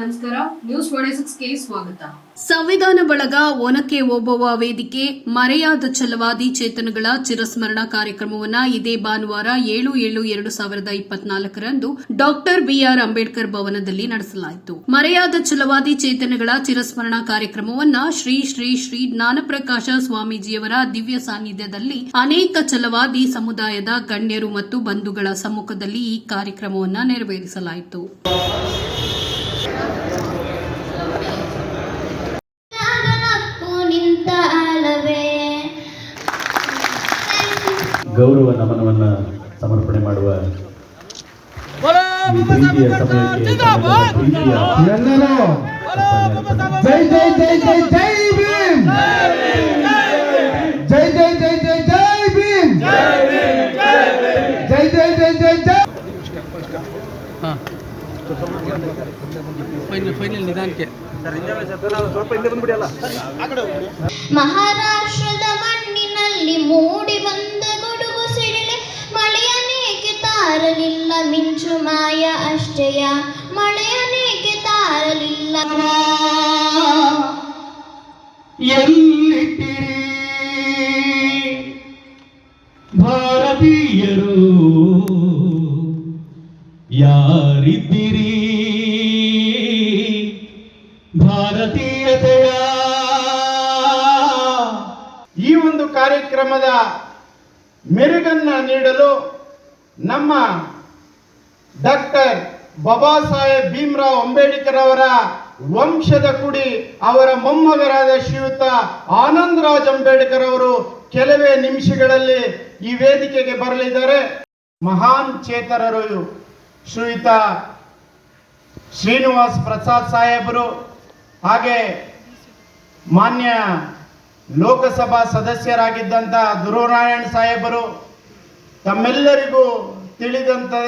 ನಮಸ್ಕಾರ ನ್ಯೂಸ್ ಸಿಕ್ಸ್ಗೆ ಸ್ವಾಗತ. ಸಂವಿಧಾನ ಬಳಗ ಒನಕೆ ಓಬವ್ವ ವೇದಿಕೆ, ಮರೆಯಾದ ಛಲವಾದಿ ಚೇತನಗಳ ಚಿರಸ್ಮರಣ ಕಾರ್ಯಕ್ರಮವನ್ನು ಇದೇ ಭಾನುವಾರ ಏಳು ಏಳು ಎರಡು ಸಾವಿರದ ಇಪ್ಪತ್ನಾಲ್ಕರಂದು ಡಾಕ್ಟರ್ ಬಿಆರ್ ಅಂಬೇಡ್ಕರ್ ಭವನದಲ್ಲಿ ನಡೆಸಲಾಯಿತು. ಮರೆಯಾದ ಛಲವಾದಿ ಚೇತನಗಳ ಚಿರಸ್ಮರಣ ಕಾರ್ಯಕ್ರಮವನ್ನ ಶ್ರೀ ಶ್ರೀ ಶ್ರೀ ಜ್ಞಾನಪ್ರಕಾಶ ಸ್ವಾಮೀಜಿಯವರ ದಿವ್ಯ ಸಾನ್ನಿಧ್ಯದಲ್ಲಿ ಅನೇಕ ಛಲವಾದಿ ಸಮುದಾಯದ ಗಣ್ಯರು ಮತ್ತು ಬಂಧುಗಳ ಸಮ್ಮುಖದಲ್ಲಿ ಈ ಕಾರ್ಯಕ್ರಮವನ್ನು ನೆರವೇರಿಸಲಾಯಿತು. ಗೌರವ ನಮನವನ್ನ ಸಮರ್ಪಣೆ ಮಾಡುವ ಪ್ರೀತಿಯ ಸಮಯಕ್ಕೆ ಪ್ರೀತಿಯ ಜೈ ಜೈ ಜೈ ಜೈ ಜೈ ಭೀಮ್! ಜೈ ಜೈ ಜೈ ಜೈ ಜೈ ಭೀಮ್! ಜೈ ಜೈ ಜೈ ಜೈ ಜೈ ಫೈನಲ್ ಫೈನಲ್ ನಿಧಾನಕ್ಕೆ ಮಹಾರಾಷ್ಟ್ರದ ಮಣ್ಣಿನಲ್ಲಿ ಮಿಂಚು ಮಾಯ ಅಷ್ಟೆಯ. ಮಳೆಯನೇಕೆ ತಾರಲಿಲ್ಲ. ಎಲ್ಲಿಟ್ಟಿರಿ? ಭಾರತೀಯರು ಯಾರಿದ್ದೀರಿ? ಭಾರತೀಯತೆಯ ಈ ಒಂದು ಕಾರ್ಯಕ್ರಮದ ಮೆರುಗನ್ನ ನೀಡಲು ನಮ್ಮ ಡಾಕ್ಟರ್ ಬಾಬಾ ಸಾಹೇಬ್ ಭೀಮ್ರಾವ್ ಅಂಬೇಡ್ಕರ್ ಅವರ ವಂಶದ ಕುಡಿ, ಅವರ ಮೊಮ್ಮಗರಾದ ಶ್ರೀಯುತ ಆನಂದರಾಜ್ ಅಂಬೇಡ್ಕರ್ ಅವರು ಕೆಲವೇ ನಿಮಿಷಗಳಲ್ಲಿ ಈ ವೇದಿಕೆಗೆ ಬರಲಿದ್ದಾರೆ. ಮಹಾನ್ ಚೇತನರು ಶ್ರೀಯುತ ಶ್ರೀನಿವಾಸ್ ಪ್ರಸಾದ್ ಸಾಹೇಬರು ಹಾಗೆ ಮಾನ್ಯ ಲೋಕಸಭಾ ಸದಸ್ಯರಾಗಿದ್ದಂಥ ಧ್ರುವನಾರಾಯಣ್ ಸಾಹೇಬರು ತಮ್ಮೆಲ್ಲರಿಗೂ ತಿಳಿದಂತೆ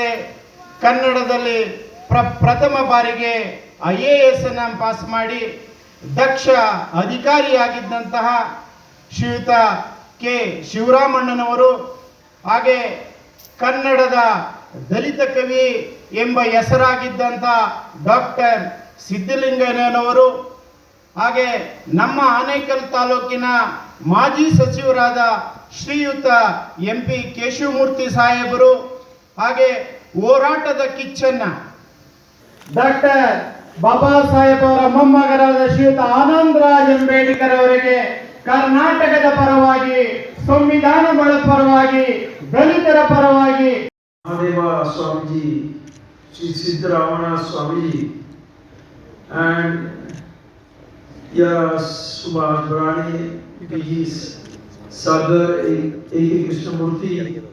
ಕನ್ನಡದಲ್ಲಿ ಪ್ರ ಪ್ರಥಮ ಬಾರಿಗೆ ಐ ಎ ಎಸ್ ಅನ್ನು ಪಾಸ್ ಮಾಡಿ ದಕ್ಷ ಅಧಿಕಾರಿಯಾಗಿದ್ದಂತಹ ಶ್ರೀಯುತ ಕೆ. ಶಿವರಾಮಣ್ಣನವರು ಹಾಗೆ ಕನ್ನಡದ ದಲಿತ ಕವಿ ಎಂಬ ಹೆಸರಾಗಿದ್ದಂಥ ಡಾಕ್ಟರ್ ಸಿದ್ದಲಿಂಗಯ್ಯನವರು ಹಾಗೆ ನಮ್ಮ ಆನೇಕಲ್ ತಾಲೂಕಿನ ಮಾಜಿ ಸಚಿವರಾದ ಶ್ರೀಯುತ ಎಂ ಪಿ ಕೇಶವಮೂರ್ತಿ ಸಾಹೇಬರು ಹಾಗೆ ಹೋರಾಟದ ಕಿಚ್ಚನ್ನ. ಡಾಕ್ಟರ್ ಬಾಬಾ ಸಾಹೇಬ್ ಅವರ ಮೊಮ್ಮಗರಾದ ಶ್ರೀಯುತ ಆನಂದರಾಜ್ ಅಂಬೇಡ್ಕರ್ ಅವರಿಗೆ ಕರ್ನಾಟಕದ ಪರವಾಗಿ ಸಂವಿಧಾನಗಳ ಪರವಾಗಿ ದಲಿತರ ಪರವಾಗಿ. Mahadeva Swamiji Shri Siddaramana Swamiji and Subhash Subhash Sagar Sagar,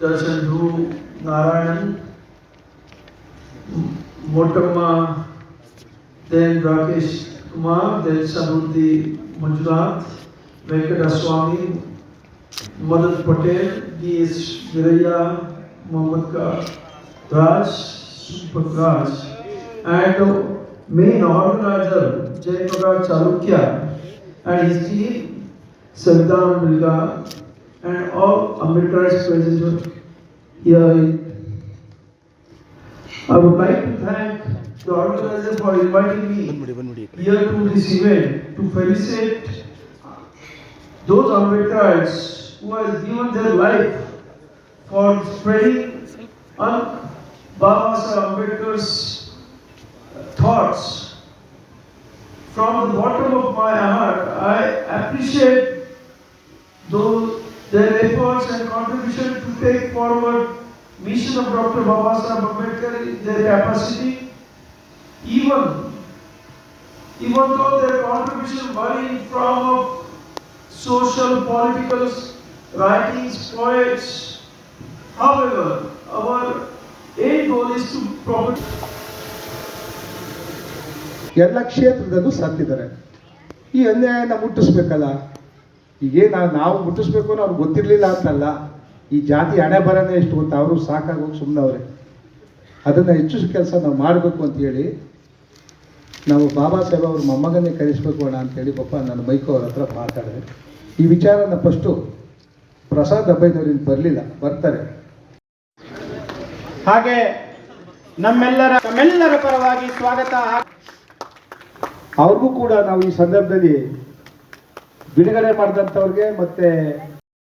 Darshan Dhruva Narayan, Motamma, then Rakesh Kumar, then Samruddhi Manjunath Venkata Swamy Madan Patel D S Giraiah Mohammad का Raj Raj. And main organiser Jayaprakash Chalukya. And history संविधान मिलगा and all Ambedkar's present here. I would like to thank the organizer for inviting me here to this event to felicitate those Ambedkars who have given their life for spreading on Baba Ambedkar's thoughts. From the bottom of my heart, I appreciate efforts and contribution to take forward mission of Dr. Babasaheb Ambedkar in their capacity. Even, even though their contribution vary from of social, political writings, poets. However, our aim goal is to promote ಎಲ್ಲ ಕ್ಷೇತ್ರದಲ್ಲೂ ಸತ್ತಿದ್ದಾರೆ ಈ ಅನ್ಯಾಯನ ಮುಟ್ಟಿಸ್ಬೇಕಲ್ಲ ಈಗೇನ ನಾವು ಮುಟ್ಟಿಸ್ಬೇಕು ಅನ್ನೋ ಅವ್ರಿಗೆ ಗೊತ್ತಿರಲಿಲ್ಲ ಅಂತಲ್ಲ ಈ ಜಾತಿ ಹಣೆ ಬರನೇ ಎಷ್ಟು ಗೊತ್ತಾ ಅವರು ಸಾಕಾಗೋಗಿ ಸುಮ್ಮನವ್ರೆ ಅದನ್ನು ಹೆಚ್ಚು ಕೆಲಸ ನಾವು ಮಾಡಬೇಕು ಅಂತ ಹೇಳಿ ನಾವು ಬಾಬಾ ಸಾಹೇಬ್ ಅವ್ರ ಮೊಮ್ಮಗನ್ನೇ ಕರೆಸ್ಬೇಕು ಅಣ್ಣ ಅಂತೇಳಿ ಪಾಪ ನನ್ನ ಮೈಕು ಅವ್ರ ಹತ್ರ ಮಾತಾಡಿದೆ. ಈ ವಿಚಾರನ ಫಸ್ಟು ಪ್ರಸಾದ್ ಅಬ್ಬೈದವ್ರಿಂದ ಬರಲಿಲ್ಲ ಬರ್ತಾರೆ. ಹಾಗೆ ನಮ್ಮೆಲ್ಲರ ನಮ್ಮೆಲ್ಲರ ಪರವಾಗಿ ಸ್ವಾಗತ. ಅವ್ರಿಗೂ ಕೂಡ ನಾವು ಈ ಸಂದರ್ಭದಲ್ಲಿ ಬಿಡುಗಡೆ ಮಾಡಿದಂಥವ್ರಿಗೆ ಮತ್ತೆ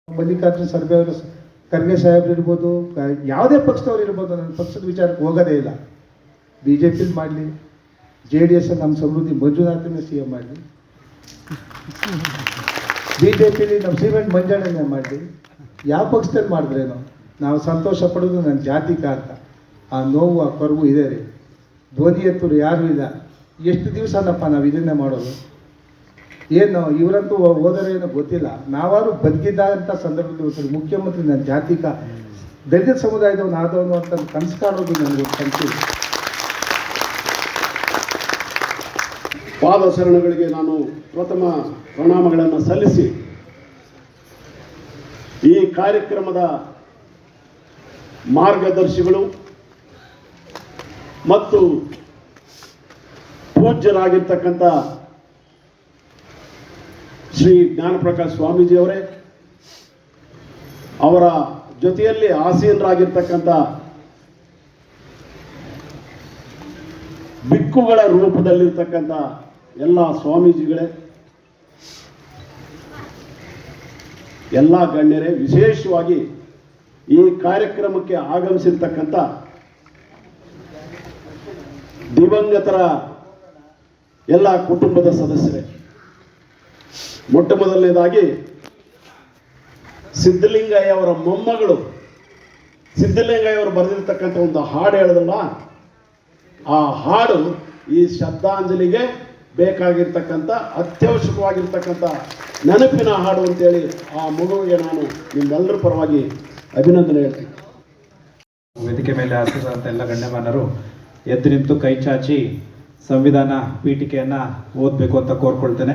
ಮಲ್ಲಿಕಾರ್ಜುನ ಸರ್ವೆ ಅವರು ಖರ್ಗೆ ಸಾಹೇಬ್ರು ಇರ್ಬೋದು ಯಾವುದೇ ಪಕ್ಷದವ್ರು ಇರ್ಬೋದು, ನನ್ನ ಪಕ್ಷದ ವಿಚಾರಕ್ಕೆ ಹೋಗೋದೇ ಇಲ್ಲ. ಬಿ ಜೆ ಪಿ ಮಾಡಲಿ, ಜೆ ಡಿ ಎಸ್ ನಮ್ಮ ಸಮೃದ್ಧಿ ಮಂಜುನಾಥನೇ ಸಿ ಎಂ ಮಾಡಲಿ. ಬಿ ಜೆ ಪಿಲಿ ನಮ್ಮ ಸಿಮೆಂಟ್ ಮಂಜಣ್ಣನೇ ಮಾಡಲಿ. ಯಾವ ಪಕ್ಷದಲ್ಲಿ ಮಾಡಿದ್ರೇನೋ, ನಾವು ಸಂತೋಷ ಪಡೋದು ನನ್ನ ಜಾತಿ ಕಾರಣ ಆ ನೋವು, ಆ ಕೊರಗು ಇದೆ ರೀ. ಧ್ವನಿ ಎತ್ತರು ಯಾರೂ ಇಲ್ಲ. ಎಷ್ಟು ದಿವಸನಪ್ಪ ನಾವು ಇದನ್ನೇ ಮಾಡೋದು? ಏನು, ಇವರಂತೂ ಹೋದರೆ ಏನೋ ಗೊತ್ತಿಲ್ಲ. ನಾವಾರು ಬದುಕಿದ್ದಂಥ ಸಂದರ್ಭದಲ್ಲಿ ಮುಖ್ಯಮಂತ್ರಿ ನನ್ನ ಜಾತಿಕ ದಲಿತ ಸಮುದಾಯದವನು ಆದವನು ಅಂತ ಕನಸು ಕಾಣೋದು ನನಗೆ ಕನಸು ಪಾದ ಶರಣಗಳಿಗೆ ನಾನು ಪ್ರಥಮ ಪ್ರಣಾಮಗಳನ್ನು ಸಲ್ಲಿಸಿ, ಈ ಕಾರ್ಯಕ್ರಮದ ಮಾರ್ಗದರ್ಶಿಗಳು ಮತ್ತು ಪೂಜ್ಯರಾಗಿರ್ತಕ್ಕಂಥ ಶ್ರೀ ಜ್ಞಾನಪ್ರಕಾಶ್ ಸ್ವಾಮೀಜಿಯವರೇ, ಅವರ ಜೊತೆಯಲ್ಲಿ ಆಸೀನರಾಗಿರ್ತಕ್ಕಂಥ ಬಿಕ್ಕುಗಳ ರೂಪದಲ್ಲಿರ್ತಕ್ಕಂಥ ಎಲ್ಲ ಸ್ವಾಮೀಜಿಗಳೇ, ಎಲ್ಲ ಗಣ್ಯರೇ, ವಿಶೇಷವಾಗಿ ಈ ಕಾರ್ಯಕ್ರಮಕ್ಕೆ ಆಗಮಿಸಿರ್ತಕ್ಕಂಥ ದಿವಂಗತರ ಎಲ್ಲ ಕುಟುಂಬದ ಸದಸ್ಯರೇ ಮೊಟ್ಟ ಮೊದಲನೇದಾಗಿ ಸಿದ್ಧಲಿಂಗಯ್ಯ ಅವರ ಮೊಮ್ಮಗಳು. ಸಿದ್ಧಲಿಂಗಯ್ಯ ಅವರು ಬರೆದಿರ್ತಕ್ಕಂಥ ಒಂದು ಹಾಡು ಹೇಳಿದ್ರಲ್ಲ ಆ ಹಾಡು ಈ ಶ್ರದ್ಧಾಂಜಲಿಗೆ ಬೇಕಾಗಿರ್ತಕ್ಕಂಥ, ಅತ್ಯವಶ್ಯಕವಾಗಿರ್ತಕ್ಕಂಥ ನೆನಪಿನ ಹಾಡು ಅಂತೇಳಿ ಆ ಮಗುವಿಗೆ ನಾನು ನಿಮ್ಮೆಲ್ಲರ ಪರವಾಗಿ ಅಭಿನಂದನೆ ಹೇಳ್ತೀನಿ. ವೇದಿಕೆ ಮೇಲೆ ಹಾಕಿದಂಥ ಎಲ್ಲ ಗಣ್ಯಮಾನರು ಎದ್ದು ನಿಂತು ಕೈ ಚಾಚಿ ಸಂವಿಧಾನ ಪೀಠಿಕೆಯನ್ನು ಓದಬೇಕು ಅಂತ ಕೋರ್ಕೊಳ್ತೇನೆ.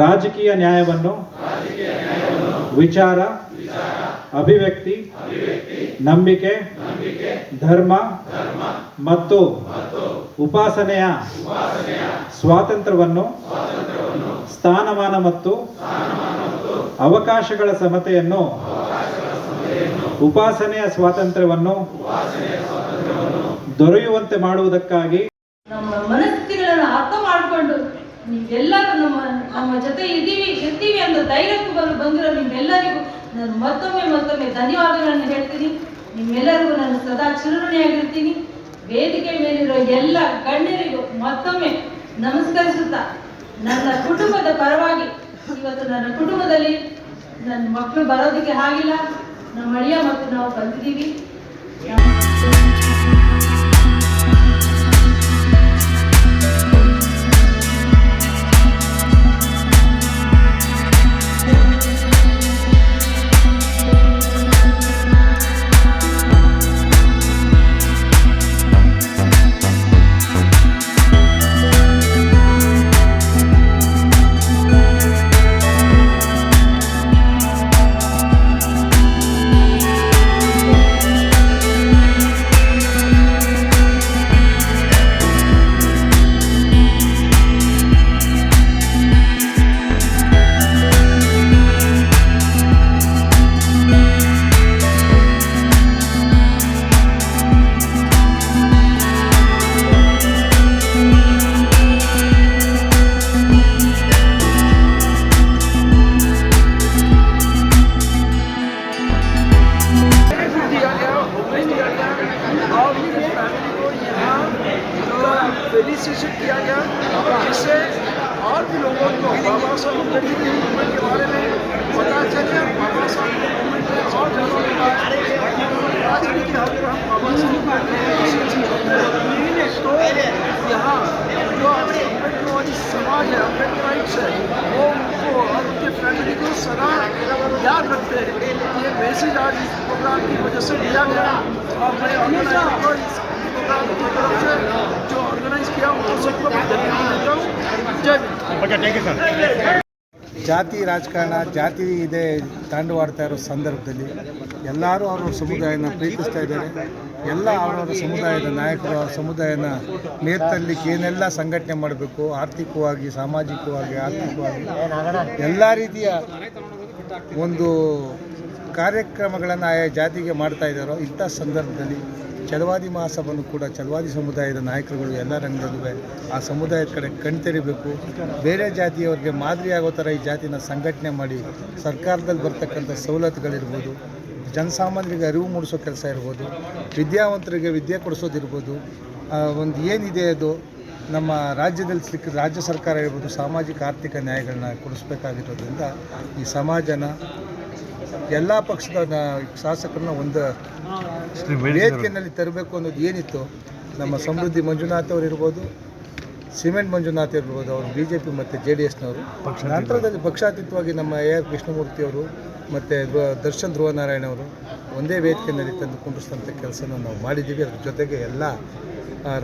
ರಾಜಕೀಯ ನ್ಯಾಯವನ್ನು, ವಿಚಾರ, ಅಭಿವ್ಯಕ್ತಿ, ನಂಬಿಕೆ, ಧರ್ಮ ಮತ್ತು ಉಪಾಸನೆಯ ಸ್ವಾತಂತ್ರ್ಯವನ್ನು, ಸ್ಥಾನಮಾನ ಮತ್ತು ಅವಕಾಶಗಳ ಸಮತೆಯನ್ನು, ಉಪಾಸನೆಯ ಸ್ವಾತಂತ್ರ್ಯವನ್ನು ದೊರೆಯುವಂತೆ ಮಾಡುವುದಕ್ಕಾಗಿ ನಮ್ಮ ಮನಸ್ಥಿತಿಗಳನ್ನು ಅರ್ಥ ಮಾಡಿಕೊಂಡು ನೀವೆಲ್ಲರೂ ನಮ್ಮ ನಮ್ಮ ಜೊತೆ ಇದ್ದೀವಿ, ಇರ್ತೀವಿ ಅಂತ ಧೈರ್ಯಕ್ಕೆ ಬರು ಬಂದಿರೋ ನಿಮ್ಮೆಲ್ಲರಿಗೂ ನಾನು ಮತ್ತೊಮ್ಮೆ ಮತ್ತೊಮ್ಮೆ ಧನ್ಯವಾದಗಳನ್ನು ಹೇಳ್ತೀನಿ. ನಿಮ್ಮೆಲ್ಲರಿಗೂ ನಾನು ಸದಾ ಚಿರುಣಿಯಾಗಿರ್ತೀನಿ ವೇದಿಕೆ ಮೇಲಿರೋ ಎಲ್ಲ ಗಣ್ಯರಿಗೂ ಮತ್ತೊಮ್ಮೆ ನಮಸ್ಕರಿಸುತ್ತಾ, ನನ್ನ ಕುಟುಂಬದ ಪರವಾಗಿ, ಇವತ್ತು ನನ್ನ ಕುಟುಂಬದಲ್ಲಿ ನನ್ನ ಮಕ್ಕಳು ಬರೋದಕ್ಕೆ ಆಗಿಲ್ಲ. ನಮ್ಮ ಅಳಿಯ ಮತ್ತು ನಾವು ಕಲ್ತಿದ್ದೀವಿ फेलिसिटेशन किया गया जिससे और भी लोगों को बाबा साहब अंबेडकर की मूवमेंट के बारे में पता चले बाबा साहब की मूवमेंट में और जनों के राजनीति अगर हम बाबा साहब तो यहाँ जो अम्बेडकरवादी समाज है अम्बेडकराइट्स है वो उनको और उनके फैमिली को सदा याद रखते हैं। ये मैसेज आज इस प्रोग्राम की वजह से दिया गया। और मैं को इस ಜಾತಿ ರಾಜಕಾರಣ, ಜಾತಿ ಇದೆ ತಾಂಡವಾಡ್ತಾ ಇರೋ ಸಂದರ್ಭದಲ್ಲಿ ಎಲ್ಲರೂ ಅವರವ್ರ ಸಮುದಾಯನ ಪ್ರೀತಿಸ್ತಾ ಇದ್ದಾರೆ. ಎಲ್ಲ ಅವರವರ ಸಮುದಾಯದ ನಾಯಕರು ಅವರ ಸಮುದಾಯನ ನೇತಲ್ಲಿಕ್ಕೆ ಏನೆಲ್ಲ ಸಂಘಟನೆ ಮಾಡಬೇಕು, ಆರ್ಥಿಕವಾಗಿ, ಸಾಮಾಜಿಕವಾಗಿ, ಆರ್ಥಿಕವಾಗಿ, ಎಲ್ಲ ರೀತಿಯ ಒಂದು ಕಾರ್ಯಕ್ರಮಗಳನ್ನು ಆಯಾ ಜಾತಿಗೆ ಮಾಡ್ತಾ ಇದ್ದಾರೋ ಇಂಥ ಸಂದರ್ಭದಲ್ಲಿ ಚಲವಾದಿ ಮಹಾಸಭನ್ನು ಕೂಡ ಚಲವಾದಿ ಸಮುದಾಯದ ನಾಯಕರುಗಳು ಎಲ್ಲ ರಂಗದಲ್ಲೂ ಆ ಸಮುದಾಯದ ಕಡೆ ಕಣ್ತೆರಿಬೇಕು. ಬೇರೆ ಜಾತಿಯವರಿಗೆ ಮಾದರಿಯಾಗೋ ಥರ ಈ ಜಾತಿನ ಸಂಘಟನೆ ಮಾಡಿ ಸರ್ಕಾರದಲ್ಲಿ ಬರ್ತಕ್ಕಂಥ ಸವಲತ್ತುಗಳಿರ್ಬೋದು, ಜನಸಾಮಾನ್ಯರಿಗೆ ಅರಿವು ಮೂಡಿಸೋ ಕೆಲಸ ಇರ್ಬೋದು, ವಿದ್ಯಾವಂತರಿಗೆ ವಿದ್ಯೆ ಕೊಡಿಸೋದಿರ್ಬೋದು ಒಂದು ಏನಿದೆ ಅದು ನಮ್ಮ ರಾಜ್ಯದಲ್ಲಿ ಸಿಕ್ಕ ರಾಜ್ಯ ಸರ್ಕಾರ ಇರ್ಬೋದು ಸಾಮಾಜಿಕ ಆರ್ಥಿಕ ನ್ಯಾಯಗಳನ್ನ ಕೊಡಿಸ್ಬೇಕಾಗಿರೋದ್ರಿಂದ ಈ ಸಮಾಜನ ಎಲ್ಲ ಪಕ್ಷದ ಶಾಸಕರನ್ನ ಒಂದು ವೇದಿಕೆಯಲ್ಲಿ ತರಬೇಕು ಅನ್ನೋದು ಏನಿತ್ತು? ನಮ್ಮ ಸಮೃದ್ಧಿ ಮಂಜುನಾಥ್ ಅವರು ಇರ್ಬೋದು ಸಿಮೆಂಟ್ ಮಂಜುನಾಥ್ ಇರ್ಬೋದು ಅವರು ಬಿ ಜೆ ಪಿ ಮತ್ತು ಜೆ ಡಿ ಎಸ್ನವರು ನಂತರದಲ್ಲಿ ಪಕ್ಷಾತೀತವಾಗಿ ನಮ್ಮ ಎ ಆರ್ ಕೃಷ್ಣಮೂರ್ತಿ ಅವರು ಮತ್ತು ದರ್ಶನ್ ಧ್ರುವನಾರಾಯಣ ಅವರು ಒಂದೇ ವೇದಿಕೆಯಲ್ಲಿ ತಂದು ಕುಂಡಿಸಿದಂಥ ಕೆಲಸನ ನಾವು ಮಾಡಿದ್ದೀವಿ. ಅದ್ರ ಜೊತೆಗೆ ಎಲ್ಲ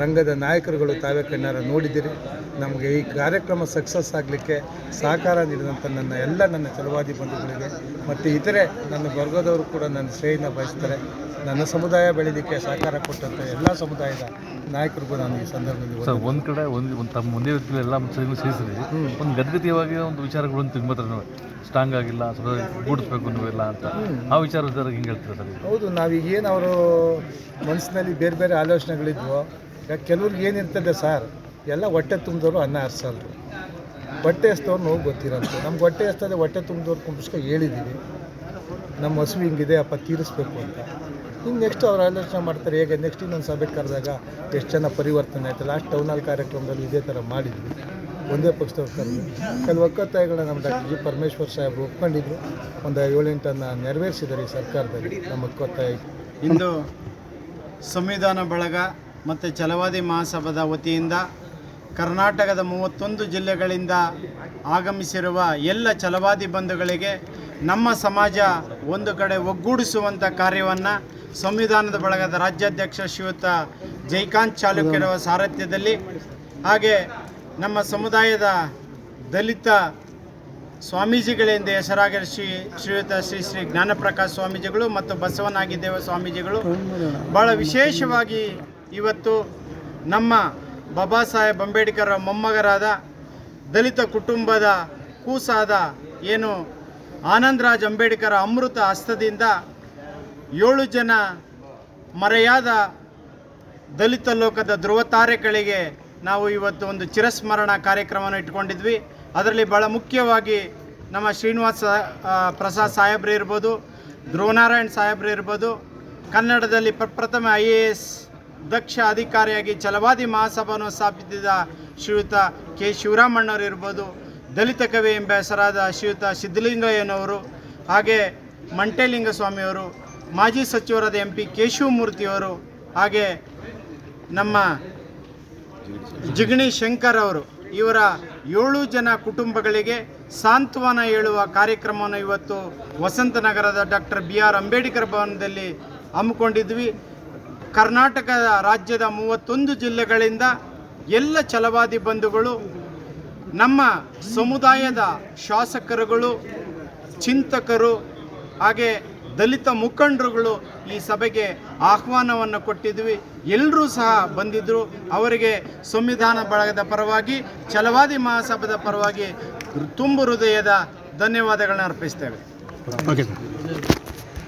ರಂಗದ ನಾಯಕರುಗಳು ತಾವೇ ಕಣ್ಣಾರ ನೋಡಿದ್ದೀರಿ. ನಮಗೆ ಈ ಕಾರ್ಯಕ್ರಮ ಸಕ್ಸಸ್ ಆಗಲಿಕ್ಕೆ ಸಹಕಾರ ನೀಡಿದಂಥ ನನ್ನ ಎಲ್ಲ ನನ್ನ ಚಲವಾದಿ ಬಂಧುಗಳಿಗೆ ಮತ್ತು ಇತರೆ ನನ್ನ ವರ್ಗದವರು ಕೂಡ ನನ್ನ ಶ್ರೇಯನ ಬಯಸ್ತಾರೆ. ನನ್ನ ಸಮುದಾಯ ಬೆಳೀಲಿಕ್ಕೆ ಸಹಕಾರ ಕೊಟ್ಟಂಥ ಎಲ್ಲ ಸಮುದಾಯದ ನಾಯಕರಿಗೂ ನಾನು ಈ ಸಂದರ್ಭದಲ್ಲಿ ಸರ್ ಒಂದು ಕಡೆ ಒಂದು ಒಂದು ತಮ್ಮ ಮುಂದೆ ಎಲ್ಲ ಸೇರಿಸಿದ್ರಿ ಒಂದು ಗದ್ಗತಿಯವಾಗಿ ಒಂದು ವಿಚಾರಗಳನ್ನು ಅಂತ ನಾವು ಸ್ಟ್ರಾಂಗ್ ಆಗಿಲ್ಲ ಗೂಡಿಸ್ಬೇಕು ನೀವೆಲ್ಲ ಅಂತ. ಆ ವಿಚಾರದಾಗ ಹಿಂಗೆ ಹೇಳ್ತೀರಾ ಸರ್? ಹೌದು ನಾವೀಗೇನು ಅವರು ಮನಸ್ಸಿನಲ್ಲಿ ಬೇರೆ ಬೇರೆ ಆಲೋಚನೆಗಳಿದ್ವು ಕೆಲವ್ರಿಗೆ ಏನಿರ್ತದೆ ಸರ್, ಎಲ್ಲ ಹೊಟ್ಟೆ ತುಂಬಿದವರು ಅನ್ನ ಹರಿಸಲ್ರು ಹೊಟ್ಟೆ ಹಸ್ತವ್ರು ನೋವು ಗೊತ್ತಿರೋಂಥ ನಮ್ಗೆ ಹೊಟ್ಟೆ ಹಸ್ತದೆ ಹೊಟ್ಟೆ ತುಂಬಿದವ್ರು ಕುಂಬಿಸ್ಕೊ ಹೇಳಿದ್ದೀವಿ ನಮ್ಮ ಹಸು ಹಿಂಗಿದೆ, ಅಪ್ಪ ತೀರಿಸ್ಬೇಕು ಅಂತ. ಇನ್ನು ನೆಕ್ಸ್ಟ್ ಅವ್ರು ಆಲೋಚನೆ ಮಾಡ್ತಾರೆ, ಹೇಗೆ ನೆಕ್ಸ್ಟ್ ಇನ್ನೊಂದು ಸಭೆ ಕರೆದಾಗ ಎಷ್ಟು ಜನ ಪರಿವರ್ತನೆ ಆಯ್ತು ಲಾಸ್ಟ್ ಟೌನಲ್ ಕಾರ್ಯಕ್ರಮದಲ್ಲಿ ಇದೇ ಥರ ಮಾಡಿದ್ವಿ. ಒಂದೇ ಪಕ್ಷದವ್ರು ಕರೆದು ಕೆಲವು ಒಕ್ಕತ್ತಾಯಿಗಳನ್ನ ನಮ್ಮ ಡಾಕ್ಟರ್ ಜಿ ಪರಮೇಶ್ವರ್ ಸಾಹೇಬ್ರು ಒಪ್ಕೊಂಡಿದ್ರು. ಒಂದು ಏಳೆಂಟನ್ನು ನೆರವೇರಿಸಿದ್ದಾರೆ ಈ ಸರ್ಕಾರದಲ್ಲಿ ನಮ್ಮ ಒಕ್ಕತ್ತಾಯಿ ಇಂದು ಸಂವಿಧಾನ ಬಳಗ ಮತ್ತು ಛಲವಾದಿ ಮಹಾಸಭಾದ ವತಿಯಿಂದ ಕರ್ನಾಟಕದ ಮೂವತ್ತೊಂದು ಜಿಲ್ಲೆಗಳಿಂದ ಆಗಮಿಸಿರುವ ಎಲ್ಲ ಛಲವಾದಿ ಬಂಧುಗಳಿಗೆ ನಮ್ಮ ಸಮಾಜ ಒಂದು ಕಡೆ ಒಗ್ಗೂಡಿಸುವಂಥ ಕಾರ್ಯವನ್ನು ಸಂವಿಧಾನದ ಬಳಗದ ರಾಜ್ಯಾಧ್ಯಕ್ಷ ಶ್ರೀಯುತ ಜೈಕಾಂತ್ ಚಾಲುಕ್ಯರವ ಸಾರಥ್ಯದಲ್ಲಿ ಹಾಗೆ ನಮ್ಮ ಸಮುದಾಯದ ದಲಿತ ಸ್ವಾಮೀಜಿಗಳಿಂದ ಹೆಸರಾಗಿರ ಶ್ರೀ ಶ್ರೀಯುತ ಶ್ರೀ ಶ್ರೀ ಜ್ಞಾನಪ್ರಕಾಶ್ ಸ್ವಾಮೀಜಿಗಳು ಮತ್ತು ಬಸವನಾಗಿದ್ದೇವ ಸ್ವಾಮೀಜಿಗಳು ಭಾಳ ವಿಶೇಷವಾಗಿ ಇವತ್ತು ನಮ್ಮ ಬಾಬಾ ಸಾಹೇಬ್ ಅಂಬೇಡ್ಕರ್ ಮೊಮ್ಮಗರಾದ ದಲಿತ ಕುಟುಂಬದ ಕೂಸಾದ ಏನು ಆನಂದರಾಜ್ ಅಂಬೇಡ್ಕರ್ ಅಮೃತ ಹಸ್ತದಿಂದ ಏಳು ಜನ ಮರೆಯಾದ ದಲಿತ ಲೋಕದ ಧ್ರುವತಾರೆಗಳಿಗೆ ನಾವು ಇವತ್ತು ಒಂದು ಚಿರಸ್ಮರಣ ಕಾರ್ಯಕ್ರಮವನ್ನು ಇಟ್ಕೊಂಡಿದ್ವಿ. ಅದರಲ್ಲಿ ಭಾಳ ಮುಖ್ಯವಾಗಿ ನಮ್ಮ ಶ್ರೀನಿವಾಸ ಪ್ರಸಾದ್ ಸಾಹೇಬ್ರು ಇರ್ಬೋದು, ಧ್ರುವನಾರಾಯಣ್ ಸಾಹೇಬ್ರು ಇರ್ಬೋದು, ಕನ್ನಡದಲ್ಲಿ ಪ್ರಪ್ರಥಮ ಐ ಎ ಎಸ್ ದಕ್ಷ ಅಧಿಕಾರಿಯಾಗಿ ಛಲವಾದಿ ಮಹಾಸಭಾವನ್ನು ಸ್ಥಾಪಿಸಿದ ಶ್ರೀಯುತ ಕೆ. ಶಿವರಾಮಣ್ಣವರು ಇರ್ಬೋದು, ದಲಿತ ಕವಿ ಎಂಬ ಹೆಸರಾದ ಶ್ರೀಯುತ ಸಿದ್ಧಲಿಂಗಯ್ಯನವರು, ಹಾಗೆ ಮಂಟೇಲಿಂಗ ಸ್ವಾಮಿಯವರು ಮಾಜಿ ಸಚಿವರಾದ ಎಂ ಪಿ ಕೇಶವಮೂರ್ತಿಯವರು, ಹಾಗೆ ನಮ್ಮ ಜಿಗಣಿ ಶಂಕರ್ ಅವರು. ಇವರ ಏಳು ಜನ ಕುಟುಂಬಗಳಿಗೆ ಸಾಂತ್ವನ ಹೇಳುವ ಕಾರ್ಯಕ್ರಮವನ್ನು ಇವತ್ತು ವಸಂತನಗರದ ಡಾಕ್ಟರ್ ಬಿ ಆರ್ ಅಂಬೇಡ್ಕರ್ ಭವನದಲ್ಲಿ ಹಮ್ಮಿಕೊಂಡಿದ್ವಿ. ಕರ್ನಾಟಕದ ರಾಜ್ಯದ ಮೂವತ್ತೊಂದು ಜಿಲ್ಲೆಗಳಿಂದ ಎಲ್ಲ ಛಲವಾದಿ ಬಂಧುಗಳು, ನಮ್ಮ ಸಮುದಾಯದ ಶಾಸಕರುಗಳು, ಚಿಂತಕರು, ಹಾಗೆ ದಲಿತ ಮುಖಂಡರುಗಳು ಈ ಸಭೆಗೆ ಆಹ್ವಾನವನ್ನು ಕೊಟ್ಟಿದ್ವಿ. ಎಲ್ಲರೂ ಸಹ ಬಂದಿದ್ದರು ಅವರಿಗೆ ಸಂವಿಧಾನ ಬಳಗದ ಪರವಾಗಿ, ಛಲವಾದಿ ಮಹಾಸಭಾದ ಪರವಾಗಿ ತುಂಬು ಹೃದಯದ ಧನ್ಯವಾದಗಳನ್ನ ಅರ್ಪಿಸ್ತೇವೆ.